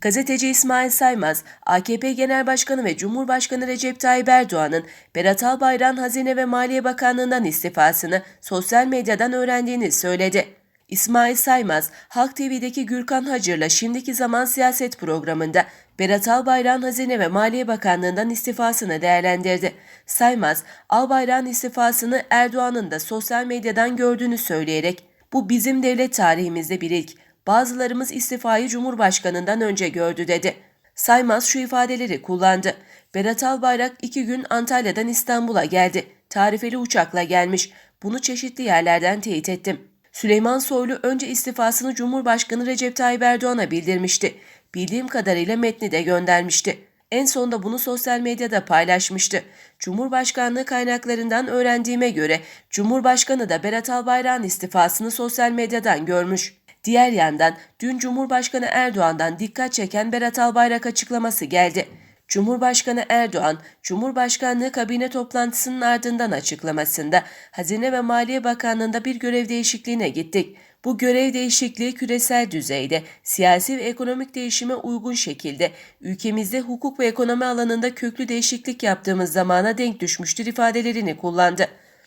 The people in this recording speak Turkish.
Gazeteci İsmail Saymaz, AKP Genel Başkanı ve Cumhurbaşkanı Recep Tayyip Erdoğan'ın Berat Albayrak'ın Hazine ve Maliye Bakanlığı'ndan istifasını sosyal medyadan öğrendiğini söyledi. İsmail Saymaz, Halk TV'deki Gürkan Hacır'la Şimdiki Zaman Siyaset programında Berat Albayrak'ın Hazine ve Maliye Bakanlığı'ndan istifasını değerlendirdi. Saymaz, Albayrak'ın istifasını Erdoğan'ın da sosyal medyadan gördüğünü söyleyerek bu bizim devlet tarihimizde bir ilk. Bazılarımız istifayı Cumhurbaşkanı'ndan önce gördü dedi. Saymaz şu ifadeleri kullandı. Berat Albayrak iki gün Antalya'dan İstanbul'a geldi. Tarifeli uçakla gelmiş. Bunu çeşitli yerlerden teyit ettim. Süleyman Soylu önce istifasını Cumhurbaşkanı Recep Tayyip Erdoğan'a bildirmişti. Bildiğim kadarıyla metni de göndermişti. En sonunda bunu sosyal medyada paylaşmıştı. Cumhurbaşkanlığı kaynaklarından öğrendiğime göre Cumhurbaşkanı da Berat Albayrak'ın istifasını sosyal medyadan görmüş. Diğer yandan dün Cumhurbaşkanı Erdoğan'dan dikkat çeken Berat Albayrak açıklaması geldi. Cumhurbaşkanı Erdoğan, Cumhurbaşkanlığı kabine toplantısının ardından açıklamasında Hazine ve Maliye Bakanlığı'nda bir görev değişikliğine gittik. Bu görev değişikliği küresel düzeyde siyasi ve ekonomik değişime uygun şekilde ülkemizde hukuk ve ekonomi alanında köklü değişiklik yaptığımız zamana denk düşmüştür ifadelerini kullandı.